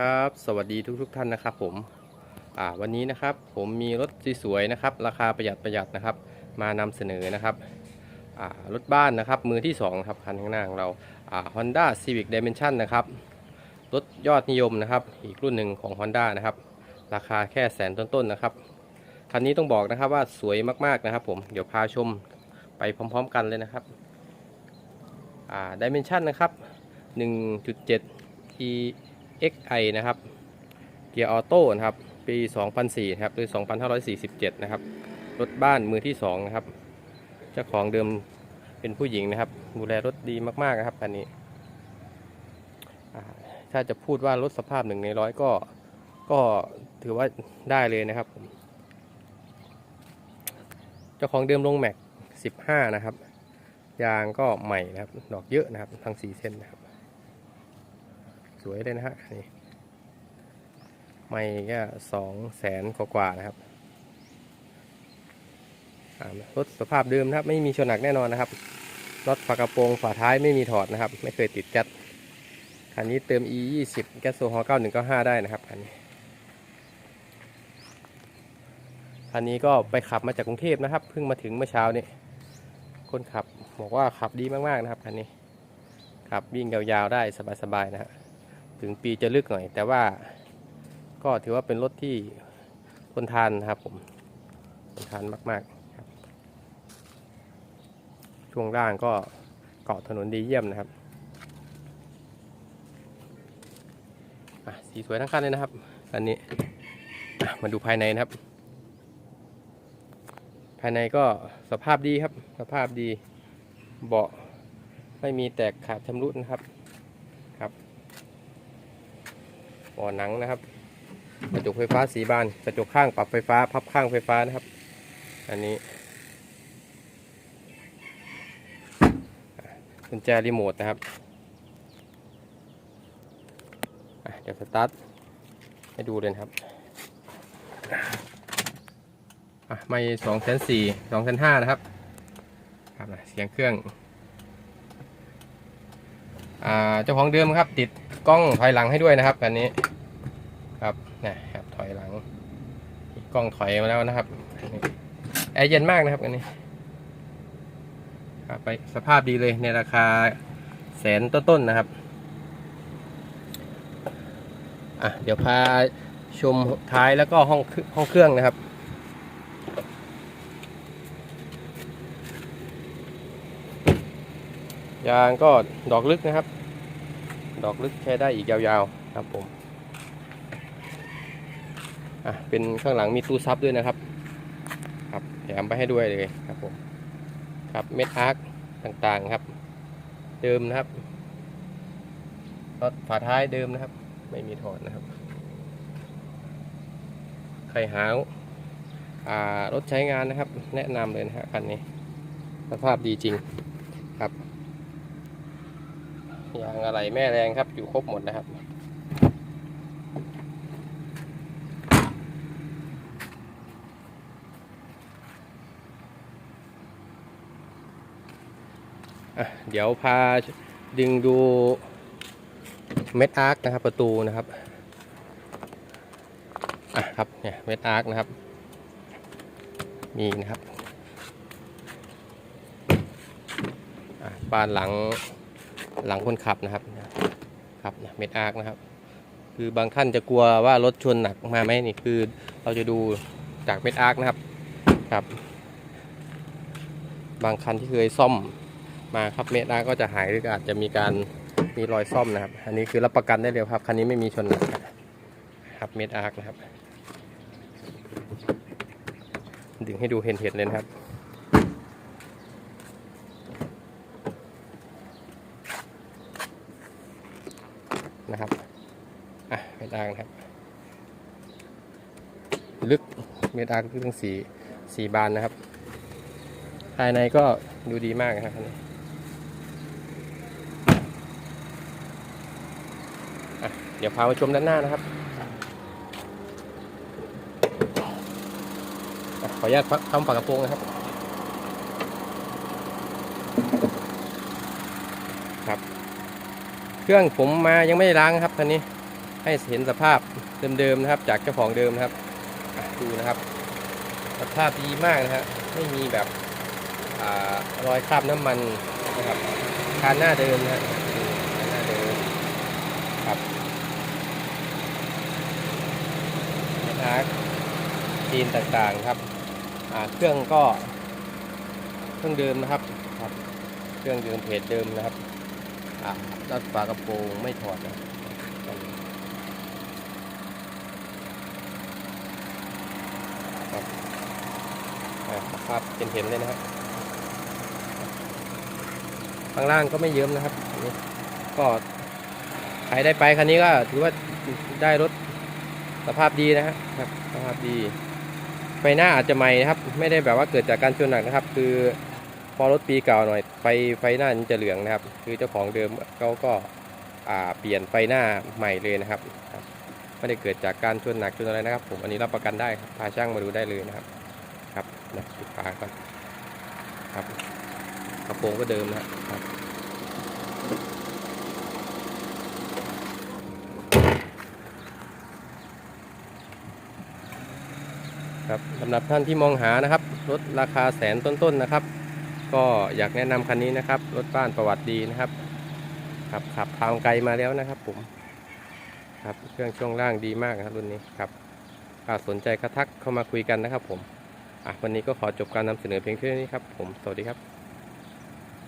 ครับ สวัสดีทุกทท่านนะครับผมอ่าวันนี้นะครับผมมีรถสวยๆนะครับ ราคาประหยัดประหยัดนะครับ มานำเสนอนะครับอ่ารถบ้านนะครับมือที่2ครับคันข้างหน้าของเราอ่า Honda Civic Dimension นะครับรถยอดนิยมนะครับ อีกรุ่นหนึ่งของ Honda นะครับ ราคาแค่แสนต้นๆนะครับคันนี้ต้องบอกนะครับว่าสวยมากๆนะครับ ผมเดี๋ยวพาชมไปพร้อม ๆ กันเลยนะครับอ่า Dimension นะครับ 1.7 T XI นะครับ เกียร์ออโต้นะครับ ปี 2004นะครับหรือ 2547 นะครับ รถบ้านมือที่ 2 นะครับ เจ้าของเดิมเป็นผู้หญิงนะครับ ดูแลรถดีมากๆนะครับคันนี้ ถ้าจะพูดว่ารถสภาพหนึ่งในร้อยก็ ก็ถือว่าได้เลยนะครับ เจ้าของเดิมลงแม็ก 15 นะครับ ยางก็ใหม่นะครับ ดอกเยอะนะครับ ทั้ง 4 เส้นนะครับ สวยเลยนะฮะนี่ไม่ก็สองแสนกว่าๆนะครับอ่ารถสภาพเดิมนะครับ ไม่มีชนหนักแน่นอนนะครับรถฝากระโปรงฝาท้ายไม่มีถอดนะครับ ไม่เคยติดแก๊สคันนี้เติม e 2 0แก๊สโซฮอล์9195 ได้นะครับคันนี้คันนี้ก็ไปขับมาจากกรุงเทพนะครับ เพิ่งมาถึงเมื่อเช้านี้คนขับบอกว่าขับดีมากๆนะครับคันนี้ขับวิ่งยาวๆได้สบายๆนะฮะ ถึงปีจะลึกหน่อย แต่ว่าก็ถือว่าเป็นรถที่ทนทานนะครับผมทนทานมากๆครับ ช่วงล่างก็เกาะถนนดีเยี่ยมนะครับสีสวยทั้งคันเลยนะครับอันนี้มาดูภายในนะครับ ภายในก็สภาพดีครับ สภาพดีเบาะไม่มีแตกขาดชำรุดนะครับ บ่อหนังนะครับ กระจกไฟฟ้าสีบาน กระจกข้างปรับไฟฟ้า พับข้างไฟฟ้านะครับ อันนี้กุญแจรีโมทนะครับเดี๋ยวสตาร์ทให้ดูเลยนครับอะไม่สองแสนสี่สองแสนห้านะครับ ครับนะเสียงเครื่องอ่าเจ้าของเดิมครับ ติดกล้องถอยหลังให้ด้วยนะครับอันนี้ ครับนะครับถอยหลังกล้องถอยมาแล้วนะครับแอร์เย็นมากนะครับอันนี้ครับไปสภาพดีเลยในราคาแสนต้นๆนะครับอะเดี๋ยวพาชมท้ายแล้วก็ห้องห้องเครื่องนะครับยางก็ดอกลึกนะครับ ดอกลึกใช้ได้อีกยาวๆครับผม อะเป็นข้างหลังมีตู้ซับด้วยนะครับ ครับแถมไปให้ด้วยเลยครับผมครับเม็ดอาร์คต่างๆครับ เดิมนะครับรถฝาท้ายเดิมนะครับ ไม่มีถอดนะครับใครหาอ่ารถใช้งานนะครับ แนะนำเลยนะฮะคันนี้ สภาพดีจริงครับยางอะไรแม่แรงครับอยู่ครบหมดนะครับ เดี๋ยวพาดึงดูเม็ดอาร์คนะครับประตูนะครับอะครับเนี่ยเม็ดอาร์คนะครับ มีนะครับบานหลังหลังคนขับนะครับครับเม็ดอาร์คนะครับ คือบางท่านจะกลัวว่ารถชนหนักมาไหมนี่คือเราจะดูจากเม็ดอาร์คนะครับครับ บางคันที่เคยซ่อม มาครับเม็ดอาร์คก็จะหายหรืออาจจะมีการมีรอยซ่อมนะครับ อันนี้คือรับประกันได้เลยครับ คันนี้ไม่มีชนนักครับเม็ดอาร์คนะครับ ดึงให้ดูเห็นเห็นเลยนะครับ นะครับ อะเม็ดอ่างครับ ลึกเม็ดอ่างลึกทั้งสี่สี่บานนะครับ ภายในก็ดูดีมากนะครับอันนี้อะเดี๋ยวพามาชมด้านหน้านะครับขออนุญาตทำฝากระโปรงนะครับ ครับ เครื่องผมมายังไม่ได้ล้างครับคันนี้ให้เห็นสภาพเดิมๆนะครับ จากเจ้าของเดิมนะครับดูนะครับ สภาพดีมากนะฮะไม่มีแบบอารอยคราบน้ำมันนะครับคานหน้าเดิมนะฮะคานหน้าเดิมครับนะ จีนต่างๆครับเครื่องก็เครื่องเดิมนะครับครับ เครื่องเดิมเพจเดิมนะครับอ่าด้านฝากระโปรงไม่ถอดนะครับครับอ่าภาพเห็นเลยนะครับข้างล่างก็ไม่เยิ้มนะครับนี่ก็ใครได้ไปคันนี้ก็ถือว่าได้รถ สภาพดีนะฮะครับสภาพดีไฟหน้าอาจจะใหม่นะครับ ไม่ได้แบบว่าเกิดจากการชนหนักนะครับ คือพอรถปีเก่าหน่อยไฟไฟหน้านจะเหลืองนะครับ คือเจ้าของเดิมเขาก็าเปลี่ยนไฟหน้าใหม่เลยนะครับ ไม่ได้เกิดจากการชนหนักชนอะไรนะครับ ผมอันนี้รับประกันได้พาช่างมาดูได้เลยนะครับ ครับนะปิดฝาก่อนครับกระโปรงก็เดิมนะครับ ครับสำหรับท่านที่มองหานะครับรถราคาแสนต้นๆนะครับ ก็อยากแนะนำคันนี้นะครับ รถบ้านประวัติดีนะครับ ขับขับทางไกลมาแล้วนะครับ ผมครับเครื่องช่วงล่างดีมากนะครับรุ่นนี้ครับถ้าสนใจก็ทักเข้ามาคุยกันนะครับ ผมอะวันนี้ก็ขอจบการนำเสนอเพียงเท่านี้ครับ ผมสวัสดีครับ